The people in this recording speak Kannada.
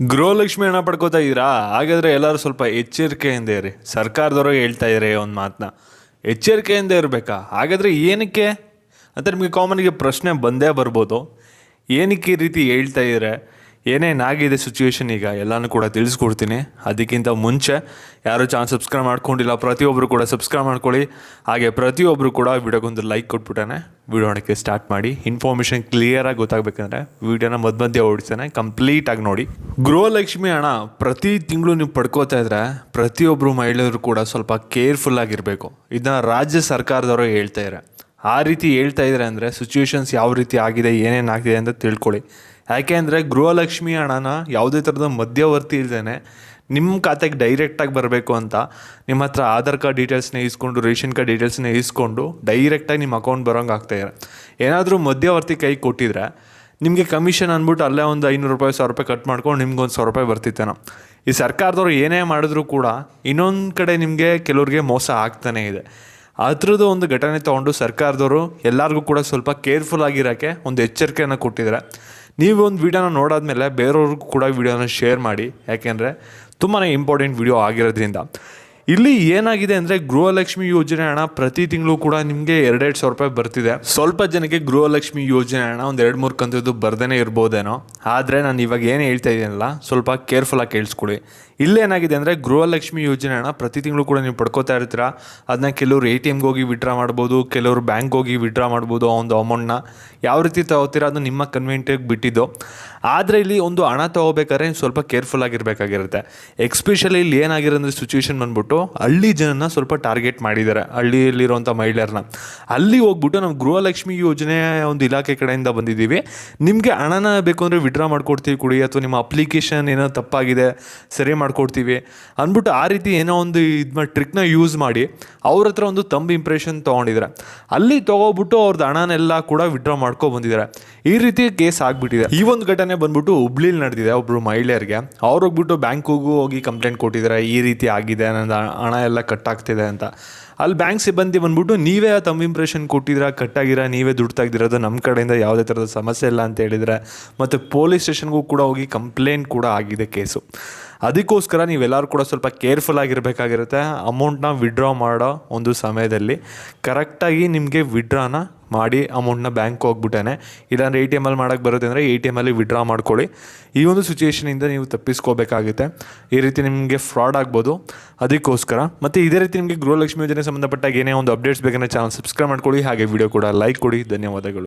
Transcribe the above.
ಗೃಹಲಕ್ಷ್ಮಿ ಹಣ ಪಡ್ಕೋತಾ ಇದ್ದೀರಾ? ಹಾಗಾದರೆ ಎಲ್ಲರೂ ಸ್ವಲ್ಪ ಎಚ್ಚರಿಕೆಯಿಂದ ಇರಿ. ಸರ್ಕಾರದವರು ಹೇಳ್ತಾ ಇದ್ದಾರೆ ಒಂದು ಮಾತನ್ನ ಎಚ್ಚರಿಕೆಯಿಂದ ಇರಬೇಕಾ? ಹಾಗಾದರೆ ಏನಕ್ಕೆ? ಅಂತ ನಿಮಗೆ ಕಾಮನ್ಗೆ ಪ್ರಶ್ನೆ ಬಂದೇ ಬರ್ಬೋದು. ಏನಕ್ಕೆ ಈ ರೀತಿ ಹೇಳ್ತಾ ಇದ್ದಾರೆ ಏನೇನಾಗಿದೆ ಸಿಚುವೇಶನ್ ಈಗ, ಎಲ್ಲನೂ ಕೂಡ ತಿಳಿಸ್ಕೊಡ್ತೀನಿ. ಅದಕ್ಕಿಂತ ಮುಂಚೆ, ಯಾರು ಚಾನಲ್ ಸಬ್ಸ್ಕ್ರೈಬ್ ಮಾಡ್ಕೊಂಡಿಲ್ಲ ಪ್ರತಿಯೊಬ್ಬರು ಕೂಡ ಸಬ್ಸ್ಕ್ರೈಬ್ ಮಾಡ್ಕೊಳ್ಳಿ. ಹಾಗೆ ಪ್ರತಿಯೊಬ್ಬರು ಕೂಡ ವಿಡಿಯೋಗೊಂದು ಲೈಕ್ ಕೊಟ್ಬಿಟ್ಟಾನೆ ವಿಡಿಯೋ ನೋಡೋಕ್ಕೆ ಸ್ಟಾರ್ಟ್ ಮಾಡಿ. ಇನ್ಫಾರ್ಮೇಷನ್ ಕ್ಲಿಯರಾಗಿ ಗೊತ್ತಾಗಬೇಕಂದ್ರೆ ವಿಡಿಯೋನ ಮಧ್ಯ ಮಧ್ಯೆ ಓಡಿಸ್ತಾನೆ ಕಂಪ್ಲೀಟಾಗಿ ನೋಡಿ. ಗೃಹಲಕ್ಷ್ಮಿ ಹಣ ಪ್ರತಿ ತಿಂಗಳು ನೀವು ಪಡ್ಕೋತಾ ಇದ್ರೆ ಪ್ರತಿಯೊಬ್ಬರು ಮಹಿಳೆಯರು ಕೂಡ ಸ್ವಲ್ಪ ಕೇರ್ಫುಲ್ ಆಗಿರಬೇಕು. ಇದನ್ನ ರಾಜ್ಯ ಸರ್ಕಾರದವರು ಹೇಳ್ತಾ ಇದ್ದಾರೆ ಆ ರೀತಿ ಹೇಳ್ತಾ ಇದ್ದಾರೆ ಅಂದರೆ ಸಿಚುವೇಶನ್ಸ್ ಯಾವ ರೀತಿ ಆಗಿದೆ, ಏನೇನು ಆಗಿದೆ ಅಂತ ತಿಳ್ಕೊಳ್ಳಿ. ಯಾಕೆ ಅಂದರೆ ಗೃಹಲಕ್ಷ್ಮಿ ಹಣನ ಯಾವುದೇ ಥರದ ಮಧ್ಯವರ್ತಿ ಇಲ್ದೇನೆ ನಿಮ್ಮ ಖಾತೆಗೆ ಡೈರೆಕ್ಟಾಗಿ ಬರಬೇಕು ಅಂತ ನಿಮ್ಮ ಹತ್ರ ಆಧಾರ್ ಕಾರ್ಡ್ ಡೀಟೇಲ್ಸ್ನ ಇಸ್ಕೊಂಡು, ರೇಷನ್ ಕಾರ್ಡ್ ಡೀಟೇಲ್ಸ್ನ ಇಸ್ಕೊಂಡು ಡೈರೆಕ್ಟಾಗಿ ನಿಮ್ಮ ಅಕೌಂಟ್ ಬರೋಂಗೆ ಆಗ್ತಾಯಿದೆ ಏನಾದರೂ ಮಧ್ಯವರ್ತಿ ಕೈ ಕೊಟ್ಟಿದ್ರೆ ನಿಮಗೆ ಕಮಿಷನ್ ಅಂದ್ಬಿಟ್ಟು ಅಲ್ಲೇ ಒಂದು ಐನೂರು ರೂಪಾಯಿ, ಸಾವಿರ ರೂಪಾಯಿ ಕಟ್ ಮಾಡ್ಕೊಂಡು ನಿಮ್ಗೆ ಒಂದು ಸಾವಿರ ರೂಪಾಯಿ ಬರ್ತಿತ್ತೇನೋ. ಈ ಸರ್ಕಾರದವ್ರು ಏನೇ ಮಾಡಿದ್ರೂ ಕೂಡ ಇನ್ನೊಂದು ಕಡೆ ನಿಮಗೆ ಕೆಲವ್ರಿಗೆ ಮೋಸ ಆಗ್ತಾನೇ ಇದೆ. ಅದ್ರದ್ದು ಒಂದು ಘಟನೆ ತೊಗೊಂಡು ಸರ್ಕಾರದವರು ಎಲ್ಲರಿಗೂ ಕೂಡ ಸ್ವಲ್ಪ ಕೇರ್ಫುಲ್ ಆಗಿರೋಕ್ಕೆ ಒಂದು ಎಚ್ಚರಿಕೆಯನ್ನು ಕೊಟ್ಟಿದ್ದಾರೆ. ನೀವು ಒಂದು ವೀಡಿಯೋನ ನೋಡಾದಮೇಲೆ ಬೇರೆಯವ್ರಿಗೂ ಕೂಡ ವೀಡಿಯೋನ ಶೇರ್ ಮಾಡಿ. ಯಾಕೆಂದರೆ ತುಂಬಾ ಇಂಪಾರ್ಟೆಂಟ್ ವೀಡಿಯೋ ಆಗಿರೋದ್ರಿಂದ. ಇಲ್ಲಿ ಏನಾಗಿದೆ ಅಂದರೆ ಗೃಹಲಕ್ಷ್ಮಿ ಯೋಜನೆ ಹಣ ಪ್ರತಿ ತಿಂಗಳು ಕೂಡ ನಿಮಗೆ ಎರಡೆರಡು ಸಾವಿರ ರೂಪಾಯಿ ಬರ್ತಿದೆ. ಸ್ವಲ್ಪ ಜನಕ್ಕೆ ಗೃಹಲಕ್ಷ್ಮಿ ಯೋಜನೆ ಹಣ ಒಂದು ಎರಡು ಮೂರು ಕಂತಿದ್ದು ಬರ್ದೇ ಇರ್ಬೋದೇನೋ. ಆದರೆ ನಾನು ಇವಾಗ ಏನು ಹೇಳ್ತಾ ಇದ್ದೀನಲ್ಲ, ಸ್ವಲ್ಪ ಕೇರ್ಫುಲ್ಲಾಗಿ ಕೇಳಿಸ್ಕೊಳ್ಳಿ ಇಲ್ಲೇನಾಗಿದೆ ಅಂದರೆ ಗೃಹಲಕ್ಷ್ಮಿ ಯೋಜನೆ ಹಣ ಪ್ರತಿ ತಿಂಗಳು ಕೂಡ ನೀವು ಪಡ್ಕೋತಾ ಇರ್ತೀರ ಅದನ್ನ ಕೆಲವರು ಎ ಟಿ ಎಮ್ಗೆ ಹೋಗಿ ವಿಡ್ರಾ ಮಾಡ್ಬೋದು, ಕೆಲವರು ಬ್ಯಾಂಕ್ ಹೋಗಿ ವಿಡ್ರಾ ಮಾಡ್ಬೋದು ಆ ಒಂದು ಅಮೌಂಟ್ನ ಯಾವ ರೀತಿ ತಗೋತೀರಾ ಅದು ನಿಮ್ಮ ಕನ್ವೆಂಟಿಗೆ ಬಿಟ್ಟಿದ್ದು. ಆದರೆ ಇಲ್ಲಿ ಒಂದು ಹಣ ತೊಗೋಬೇಕಾದ್ರೆ ಸ್ವಲ್ಪ ಕೇರ್ಫುಲ್ ಆಗಿರಬೇಕಾಗಿರುತ್ತೆ. ಎಕ್ಸ್ಪೆಷಲಿ ಇಲ್ಲಿ ಏನಾಗಿರೋ ಅಂದರೆ ಸಿಚುವೇಶನ್ ಬಂದ್ಬಿಟ್ಟು, ಹಳ್ಳಿ ಜನನ ಸ್ವಲ್ಪ ಟಾರ್ಗೆಟ್ ಮಾಡಿದ್ದಾರೆ ಹಳ್ಳಿಯಲ್ಲಿರುವಂಥ ಮಹಿಳೆಯರನ್ನ. ಅಲ್ಲಿ ಹೋಗ್ಬಿಟ್ಟು ನಾವು ಗೃಹಲಕ್ಷ್ಮಿ ಯೋಜನೆ ಒಂದು ಇಲಾಖೆ ಕಡೆಯಿಂದ ಬಂದಿದ್ದೀವಿ. ನಿಮಗೆ ಹಣನ ಬೇಕು ಅಂದರೆ ವಿಡ್ರಾ ಮಾಡ್ಕೊಡ್ತೀವಿ ಕೊಡಿ, ಅಥವಾ ನಿಮ್ಮ ಅಪ್ಲಿಕೇಶನ್ ಏನೋ ತಪ್ಪಾಗಿದೆ, ಸರಿ ಮಾಡ್ಕೊಡ್ತೀವಿ. ಅಂದ್ಬಿಟ್ಟು ಆ ರೀತಿ ಏನೋ ಒಂದು ಇದು ಮಾಡಿ ಟ್ರಿಕ್ನ ಯೂಸ್ ಮಾಡಿ, ಅವ್ರ ಹತ್ರ ಒಂದು ತಂಬ್ ಇಂಪ್ರೆಷನ್ ತೊಗೊಂಡಿದ್ದಾರೆ. ಅಲ್ಲಿ ತೊಗೊಬಿಟ್ಟು ಅವ್ರದ್ದು ಹಣನೆಲ್ಲ ಕೂಡ ವಿಡ್ರಾ ಮಾಡ್ಕೊ ಬಂದಿದ್ದಾರೆ. ಈ ರೀತಿ ಕೇಸ್ ಆಗಿಬಿಟ್ಟಿದೆ. ಈ ಒಂದು ಘಟನೆ ಬಂದ್ಬಿಟ್ಟು ಹುಬ್ಳಿಲಿ ನಡೆದಿದೆ ಒಬ್ಬರು ಮಹಿಳೆಯರಿಗೆ. ಅವ್ರು ಹೋಗ್ಬಿಟ್ಟು ಬ್ಯಾಂಕಿಗೂ ಹೋಗಿ ಕಂಪ್ಲೇಂಟ್ ಕೊಟ್ಟಿದ್ದಾರೆ ಈ ರೀತಿ ಆಗಿದೆ ನನ್ನ ಹಣ ಎಲ್ಲ ಕಟ್ ಆಗ್ತಿದೆ ಅಂತ. ಅಲ್ಲಿ ಬ್ಯಾಂಕ್ ಸಿಬ್ಬಂದಿ ಬಂದ್ಬಿಟ್ಟು, ನೀವೇ ತಮ್ಮ ಇಂಪ್ರೆಷನ್ ಕೊಟ್ಟಿದ್ದೀರಾ ಕಟ್ಟಾಗಿರ ನೀವೇ ದುಡ್ಡು ತೆಗ್ದಿರೋದು ನಮ್ಮ ಕಡೆಯಿಂದ ಯಾವುದೇ ಥರದ ಸಮಸ್ಯೆ ಇಲ್ಲ ಅಂತ ಹೇಳಿದರೆ. ಮತ್ತು ಪೊಲೀಸ್ ಸ್ಟೇಷನ್ಗೂ ಕೂಡ ಹೋಗಿ ಕಂಪ್ಲೇಂಟ್ ಕೂಡ ಆಗಿದೆ ಕೇಸು. ಅದಕ್ಕೋಸ್ಕರ ನೀವೆಲ್ಲರೂ ಕೂಡ ಸ್ವಲ್ಪ ಕೇರ್ಫುಲ್ ಆಗಿರಬೇಕಾಗಿರುತ್ತೆ. ಅಮೌಂಟ್ನ ವಿಡ್ರಾ ಮಾಡೋ ಒಂದು ಸಮಯದಲ್ಲಿ ಕರೆಕ್ಟಾಗಿ ನಿಮಗೆ ವಿಡ್ರಾನ ಮಾಡಿ ಅಮೌಂಟ್ನ ಬ್ಯಾಂಕ್ ಹೋಗ್ಬಿಟ್ಟೇನೆ. ಇಲ್ಲಾಂದರೆ ಎ ಟಿ ಎಮಲ್ಲಿ ಮಾಡೋಕ್ಕೆ ಬರುತ್ತೆ ಅಂದರೆ ಎ ಟಿ ಎಮಲ್ಲಿ ವಿಡ್ರಾ ಮಾಡ್ಕೊಳ್ಳಿ. ಈ ಒಂದು ಸಿಚುವೇಷನಿಂದ ನೀವು ತಪ್ಪಿಸ್ಕೋಬೇಕಾಗುತ್ತೆ. ಈ ರೀತಿ ನಿಮಗೆ ಫ್ರಾಡ್ ಆಗ್ಬೋದು. ಅದಕ್ಕೋಸ್ಕರ ಮತ್ತು ಇದೇ ರೀತಿ ನಿಮಗೆ ಗೃಹಲಕ್ಷ್ಮಿ ಯೋಜನೆ ಸಂಬಂಧಪಟ್ಟಾಗ ಏನೇ ಒಂದು ಅಪ್ಡೇಟ್ಸ್ ಬೇಕಂದರೆ ಚಾನಲ್ ಸಬ್ಸ್ಕ್ರೈಬ್ ಮಾಡ್ಕೊಳ್ಳಿ. ಹಾಗೆ ವಿಡಿಯೋ ಕೂಡ ಲೈಕ್ ಕೊಡಿ. ಧನ್ಯವಾದಗಳು.